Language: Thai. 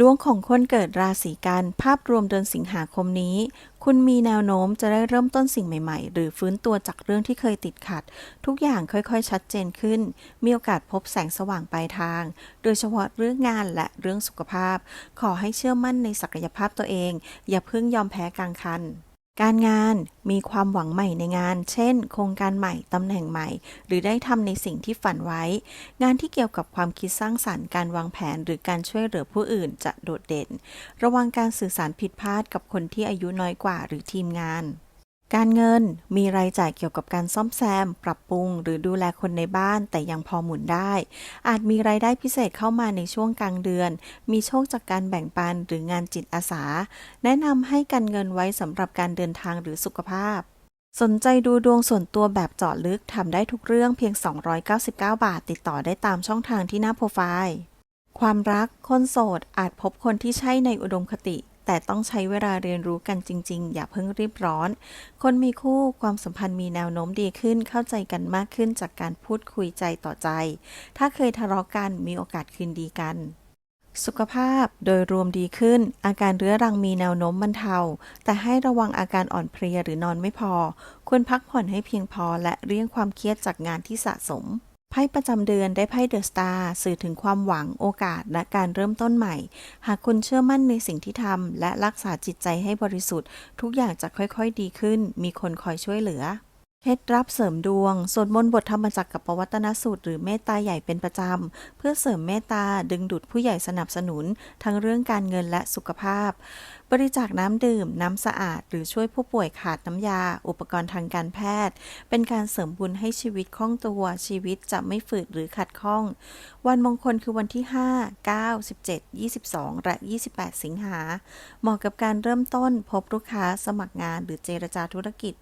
ดวงของคนเกิดราศีกันภาพรวมเดือนสิงหาคมนี้ คุณมีแนวโน้มจะได้เริ่มต้นสิ่งใหม่ๆ หรือฟื้นตัวจากเรื่องที่เคยติดขัด ทุกอย่างค่อยๆ ชัดเจนขึ้น มีโอกาสพบแสงสว่างปลายทาง โดยเฉพาะเรื่องงานและเรื่องสุขภาพ ขอให้เชื่อมั่นในศักยภาพตัวเอง อย่าเพิ่งยอมแพ้กลางคัน การงานมีความหวังใหม่ในงาน เช่น โครงการใหม่ ตำแหน่งใหม่ หรือได้ทำในสิ่งที่ฝันไว้ งานที่เกี่ยวกับความคิดสร้างสรรค์การวางแผน หรือการช่วยเหลือผู้อื่นจะโดดเด่น ระวังการสื่อสารผิดพลาดกับคนที่อายุน้อยกว่าหรือทีมงาน การเงินมีรายจ่ายเกี่ยวกับการซ่อมแซม ปรับปรุง หรือดูแลคนในบ้านแต่ยังพอหมุนได้ อาจมีรายได้พิเศษเข้ามาในช่วงกลางเดือน มีโชคจากการแบ่งปันหรืองานจิตอาสา แนะนำให้กันเงินไว้สำหรับการเดินทางหรือสุขภาพ สนใจดูดวงส่วนตัวแบบเจาะลึกทำได้ทุกเรื่องเพียง 299 บาท ติดต่อได้ตามช่องทางที่หน้าโปรไฟล์ ความรักคนโสดอาจพบคนที่ใช่ในอุดมคติ แต่ต้องใช้เวลาเรียนรู้กันจริง ๆ อย่าเพิ่งรีบร้อน คนมีคู่ความสัมพันธ์มีแนวโน้มดีขึ้นเข้าใจกันมากขึ้นจากการพูดคุยใจต่อใจ ถ้าเคยทะเลาะกันมีโอกาสคืนดีกันสุขภาพโดยรวมดีขึ้น อาการเรื้อรังมีแนวโน้มบรรเทา แต่ให้ระวังอาการอ่อนเพลียหรือนอนไม่พอ ควรพักผ่อนให้เพียงพอและเลี่ยงความเครียดจากงานที่สะสม พ่ประจำเดือนได้ไพ่เดอะสตาร์สื่อถึงความหวังโอกาสและการเริ่มต้นใหม่ หากคุณเชื่อมั่นในสิ่งที่ทำและรักษาจิตใจให้บริสุทธิ์ ทุกอย่างจะค่อยๆดีขึ้น มีคนคอยช่วยเหลือ เคล็ดลับเสริมดวง สวดมนต์บทธรรมจักรกับปวัตนสูตร หรือเมตตาใหญ่เป็นประจำ เพื่อเสริมเมตตาดึงดูดผู้ใหญ่สนับสนุน ทั้งเรื่องการเงินและสุขภาพ บริจาคน้ำดื่ม น้ำสะอาด หรือช่วยผู้ป่วยขาดน้ำยา อุปกรณ์ทางการแพทย์ เป็นการเสริมบุญให้ชีวิตคล่องตัว ชีวิตจะไม่ฝืดหรือขัดข้อง วันมงคลคือวันที่ 5 9 17 22 และ 28 สิงหาเหมาะกับการเริ่มต้นพบลูกค้าสมัครงานหรือเจรจาธุรกิจ